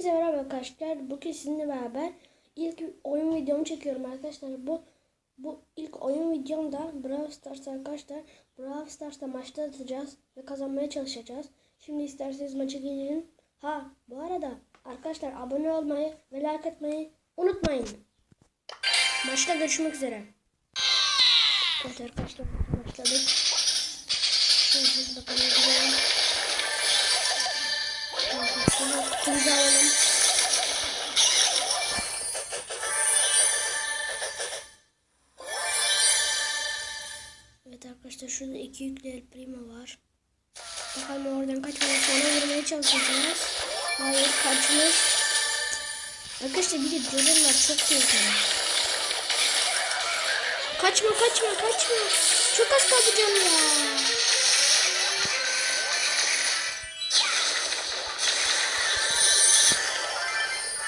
Hepinize merhaba arkadaşlar. Bugün sizinle beraber ilk oyun videomu çekiyorum arkadaşlar. Bu bu ilk oyun videomda Brawl Stars arkadaşlar. Brawl Stars'ta maçta atacağız ve kazanmaya çalışacağız. Şimdi isterseniz maça gelelim. Ha bu arada arkadaşlar abone olmayı ve like atmayı unutmayın. Maçta görüşmek üzere. Evet arkadaşlar başladık. Şimdi bakalım. gidelim. 2 yüklü el prima var. Bakalım oradan kaçmaya sonra vurmaya çalışacağız. Hayır kaçmış. Arkadaşlar bir de dronlar çok tehlikeli. Kaçma kaçma kaçma. Çok az kaldı canım ya.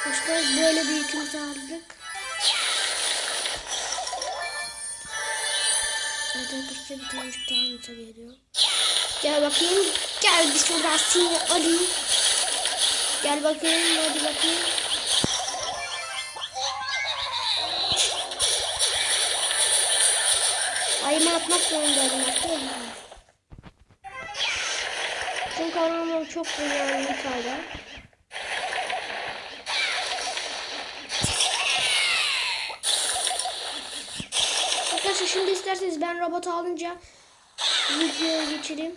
Arkadaşlar böyle bir yükümüzü aldık. Arkadaşlar bir tanecik daha nota geliyor. Gel bakayım. Gel bir şuradan seni alayım. Gel bakayım hadi bakayım. Ayımı atmak zorundayım arkadaşlar. Çünkü anlamam çok önemli yukarıda. Arkadaşlar şimdi isterseniz ben robotu alınca videoya geçireyim.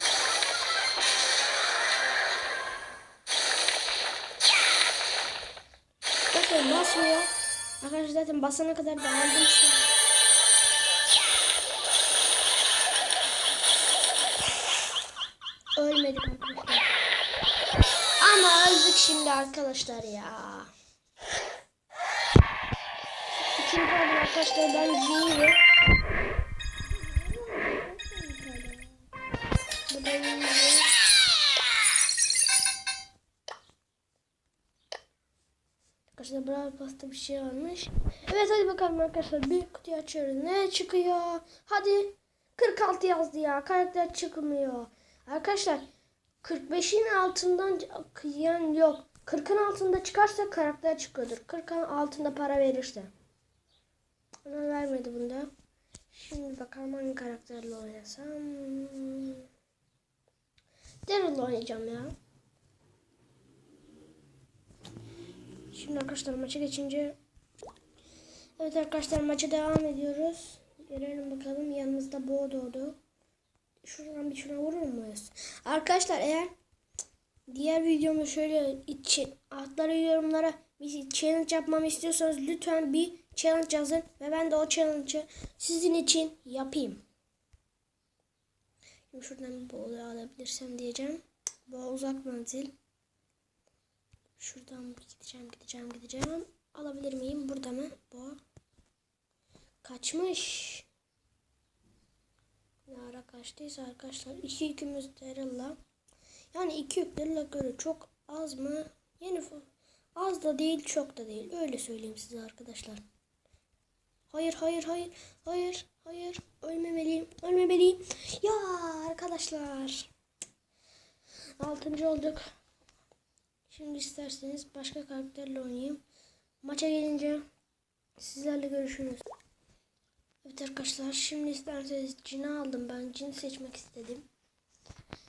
Bakın basmıyor. Arkadaşlar zaten basana kadar da aldım. Ölmedik arkadaşlar. Ama öldük şimdi arkadaşlar ya. İkinci arkadaşlar ben G'yi. Arkadaşlar Brawl Pass'ta bir şey varmış. Evet hadi bakalım arkadaşlar bir kutuyu açıyoruz. Ne çıkıyor? Hadi 46 yazdı ya. Karakter çıkmıyor. Arkadaşlar 45'in altından yani yok. 40'ın altında çıkarsa karakter çıkıyordur. 40'ın altında para verirse. Ona vermedi bunda. Şimdi bakalım hangi karakterle oynasam. Daryl'la oynayacağım ya. Şimdi arkadaşlar maça geçince Evet arkadaşlar maça devam ediyoruz. Görelim bakalım yanımızda Bo doğdu. Şuradan bir şuna vurur muyuz? Arkadaşlar eğer diğer videomu şöyle içi, altlara yorumlara bir challenge yapmamı istiyorsanız lütfen bir challenge yazın ve ben de o challenge'ı sizin için yapayım. Şimdi şuradan boğulu alabilirsem diyeceğim. Boğa uzak menzil. Şuradan gideceğim gideceğim gideceğim. Alabilir miyim? Burada mı? Bu. Kaçmış. Ne ara kaçtıysa arkadaşlar. iki yükümüz Daryl'la. Yani iki yük Daryl'a göre çok az mı? Yani az da değil çok da değil. Öyle söyleyeyim size arkadaşlar. Hayır hayır hayır hayır hayır ölmemeliyim ölmemeliyim. Ya arkadaşlar. Altıncı olduk. Şimdi isterseniz başka karakterle oynayayım. Maça gelince sizlerle görüşürüz. Evet arkadaşlar şimdi isterseniz cini aldım ben. Cini seçmek istedim.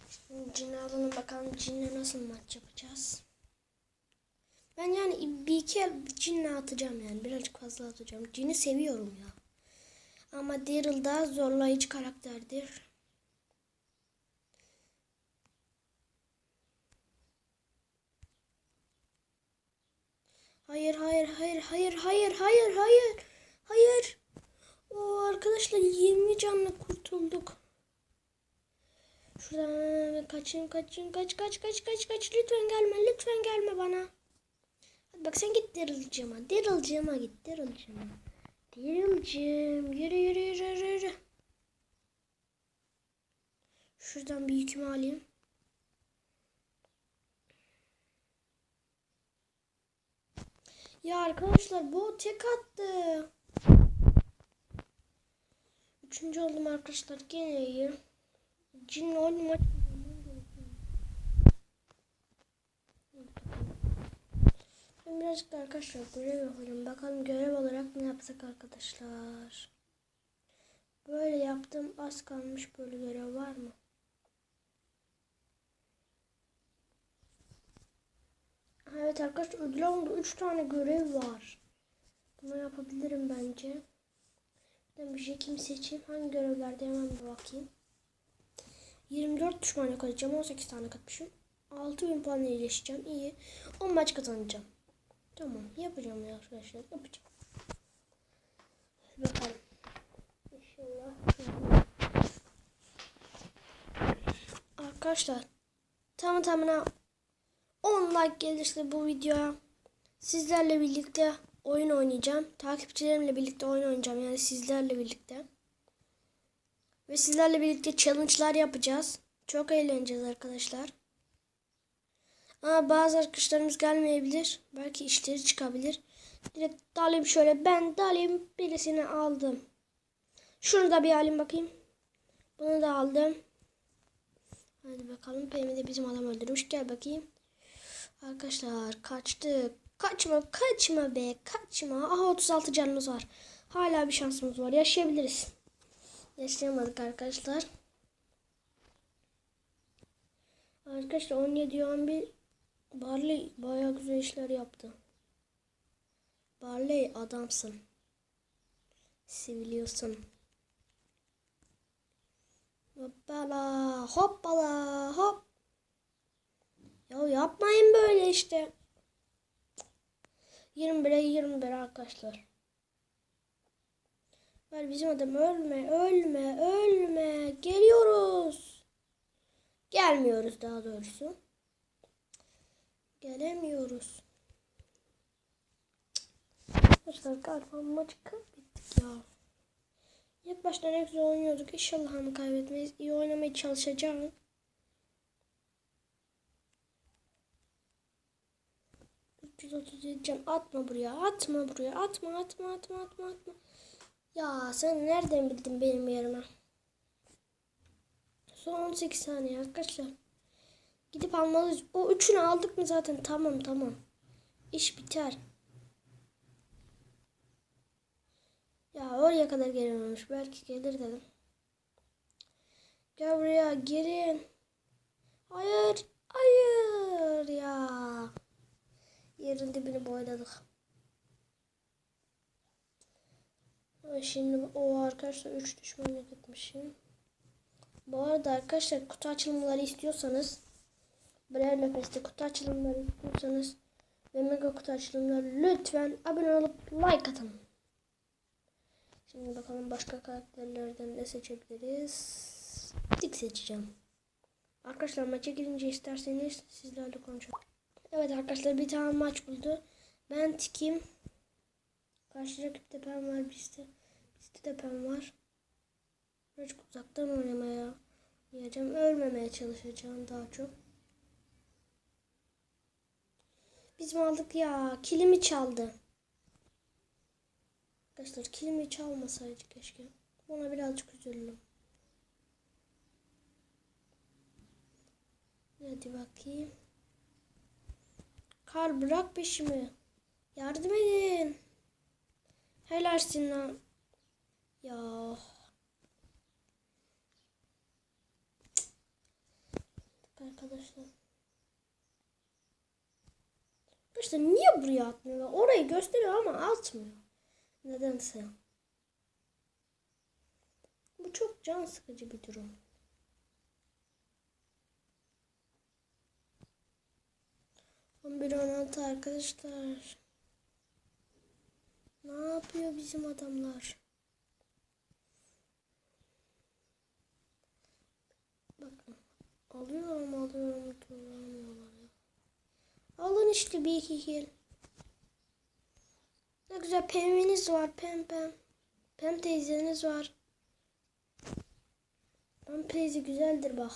Şimdi cini alalım bakalım cinle nasıl maç yapacağız. Ben yani bir iki cinle atacağım yani. Birazcık fazla atacağım. Cini seviyorum ya. Ama Daryl da zorlayıcı karakterdir. Hayır hayır hayır hayır hayır hayır hayır hayır. O arkadaşlar 20 canla kurtulduk. Şuradan kaçayım kaçayım kaç kaç kaç kaç kaç lütfen gelme lütfen gelme bana. Bak sen git Daryl'cığıma Daryl'cığıma git Daryl'cığıma. Daryl'cığım yürü yürü yürü yürü. Şuradan bir yükümü alayım. Ya arkadaşlar bu tek attı. Üçüncü oldum arkadaşlar. Gene iyi. Cin oğlum birazcık da arkadaşlar görev yapalım. Bakalım görev olarak ne yapsak arkadaşlar. Böyle yaptım. Az kalmış böyle görev var mı? Evet arkadaşlar ödül alımda 3 tane görev var. Bunu yapabilirim bence. Ben bir şey kim seçeyim? Hangi görevlerde hemen bir bakayım. 24 düşman edeceğim. 18 tane katmışım. 6000 puan iyileşeceğim. İyi. 10 maç kazanacağım. Tamam. Yapacağım ya arkadaşlar. Yapacağım. Bakalım. İnşallah. Arkadaşlar. Tamı tamına 10 like gelirse bu videoya sizlerle birlikte oyun oynayacağım. Takipçilerimle birlikte oyun oynayacağım. Yani sizlerle birlikte. Ve sizlerle birlikte challenge'lar yapacağız. Çok eğleneceğiz arkadaşlar. Ama bazı arkadaşlarımız gelmeyebilir. Belki işleri çıkabilir. Direkt dalayım şöyle. Ben dalayım birisini aldım. Şunu da bir alayım bakayım. Bunu da aldım. Hadi bakalım. Pemi de bizim adam öldürmüş. Gel bakayım. Arkadaşlar kaçtık. Kaçma kaçma be kaçma. Aha 36 canımız var. Hala bir şansımız var. Yaşayabiliriz. Yaşayamadık arkadaşlar. Arkadaşlar 17 11 Barley bayağı güzel işler yaptı. Barley adamsın. Seviliyorsun. Hoppala hoppala hop. Ya yapmayın böyle işte. 21'e 21 arkadaşlar. Ver bizim adam ölme ölme ölme. Geliyoruz. Gelmiyoruz daha doğrusu. Gelemiyoruz. Arkadaşlar galiba maçı kaybettik ya. İlk başta ne güzel oynuyorduk. İnşallah ama kaybetmeyiz. İyi oynamaya çalışacağım. can atma buraya atma buraya atma atma atma atma atma ya sen nereden bildin benim yerime son 18 saniye arkadaşlar gidip almalıyız. O üçünü aldık mı zaten? Tamam tamam. İş biter. Ya oraya kadar gelememiş. Belki gelir dedim. Gel buraya girin. Hayır hayır ya. Yerin dibini boyladık. Şimdi o arkadaşlar 3 düşman yok etmişim. Bu arada arkadaşlar kutu açılımları istiyorsanız Braille Nefes'te kutu açılımları istiyorsanız ve mega kutu açılımları lütfen abone olup like atın. Şimdi bakalım başka karakterlerden ne seçebiliriz. Dik seçeceğim. Arkadaşlar maça girince isterseniz sizlerle konuşalım. Evet arkadaşlar bir tane maç buldu. Ben tikim. Karşı rakipte ben var bizde. Bizde de ben var. Birazcık uzaktan oynamaya yiyeceğim. Ölmemeye çalışacağım daha çok. Biz mi aldık ya? Kilimi çaldı. Arkadaşlar kilimi çalmasaydı keşke. Ona birazcık üzüldüm. Hadi bakayım. Kar bırak peşimi. Yardım edin. Helalsin lan. Ya. Arkadaşlar. Arkadaşlar niye buraya atmıyor? Orayı gösteriyor ama atmıyor. Nedense. Bu çok can sıkıcı bir durum. 11 16 arkadaşlar. Ne yapıyor bizim adamlar? Bakın. Alıyorum alıyorum kullanmıyorlar. Alın işte bir iki kill. Ne güzel peminiz var pem pem. Pem teyzeniz var. Pem teyze güzeldir bak.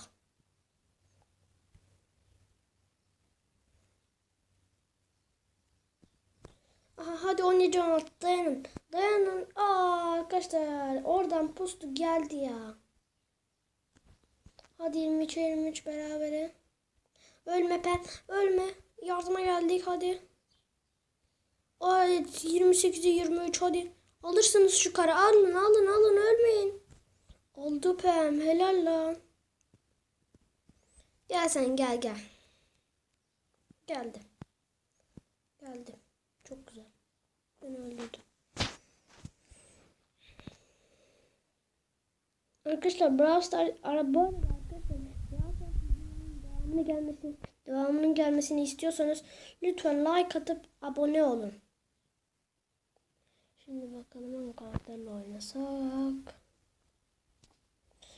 Aha, hadi 17 16 dayanın. Dayanın. Aa, arkadaşlar oradan postu geldi ya. Hadi 23 23 berabere. Ölme pen. Ölme. Yardıma geldik hadi. Ay 28'e 23 hadi. Alırsınız şu karı. Alın alın alın ölmeyin. Oldu Pem helal lan. Gel sen gel gel. Geldi. Geldi. Çok güzel. Ben öldürdüm. Arkadaşlar Brawl Stars ara bu arada arkadaşlar Brawl Stars videolarının devamını gelmesini devamının gelmesini istiyorsanız lütfen like atıp abone olun. Şimdi bakalım hangi karakterle oynasak.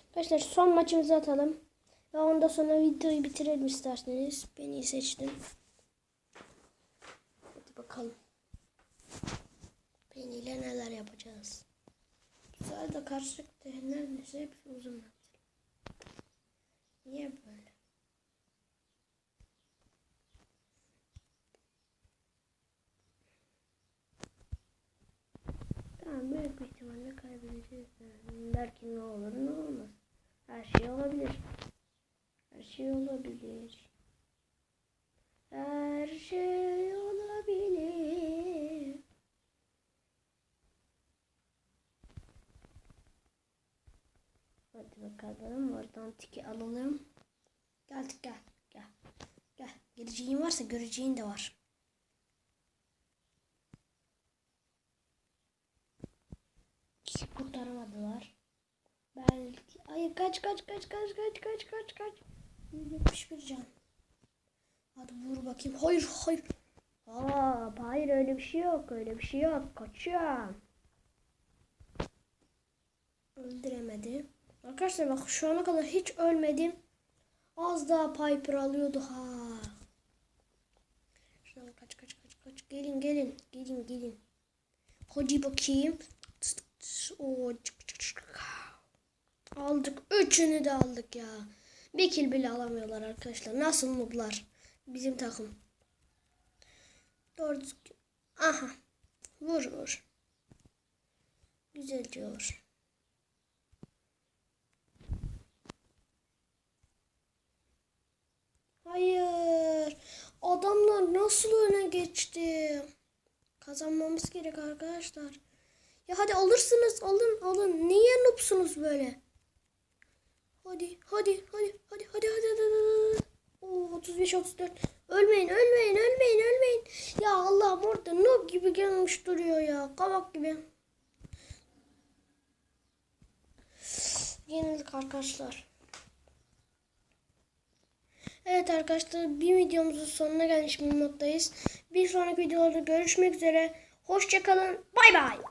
Arkadaşlar son maçımızı atalım. Ve ondan sonra videoyu bitirelim isterseniz. Beni seçtim. Hadi bakalım. Penny ile neler yapacağız. Bu sırada karşılıkta neredeyse hepsi uzun yaptı. Niye böyle? Tamam büyük bir ihtimalle kaybedeceğiz. Belki ne olur ne olmaz. Her şey olabilir. Her şey olabilir. Her şey olabilir. Hadi bakalım oradan tiki alalım. Gel gel. Gel. Gel. Geleceğin varsa göreceğin de var. Kurtaramadılar. Belki. Ay kaç kaç kaç kaç kaç kaç kaç kaç. 171 can. Hadi vur bakayım. Hayır hayır. Aa, hayır öyle bir şey yok. Öyle bir şey yok. Kaçıyorum. Öldüremedi. Arkadaşlar bak şu ana kadar hiç ölmedim. Az daha Piper alıyordu ha. Şuradan kaç kaç kaç kaç. Gelin gelin. Gelin gelin. Hadi bakayım. Çık, çık. Aldık. Üçünü de aldık ya. Bir kill bile alamıyorlar arkadaşlar. Nasıl mutlar? Bizim takım. Doğru. Aha. Vur vur. Güzel diyor. Hayır. Adamlar nasıl öne geçti? Kazanmamız gerek arkadaşlar. Ya hadi alırsınız. Alın alın. Niye noobsunuz böyle? Hadi hadi hadi hadi hadi hadi hadi. hadi. Oo, 35 34. Ölmeyin ölmeyin ölmeyin ölmeyin. Ya Allah'ım orada noob gibi gelmiş duruyor ya. Kabak gibi. Yenildik arkadaşlar. Evet arkadaşlar bir videomuzun sonuna gelmiş bulunmaktayız. Bir sonraki videolarda görüşmek üzere. Hoşçakalın. Bay bay.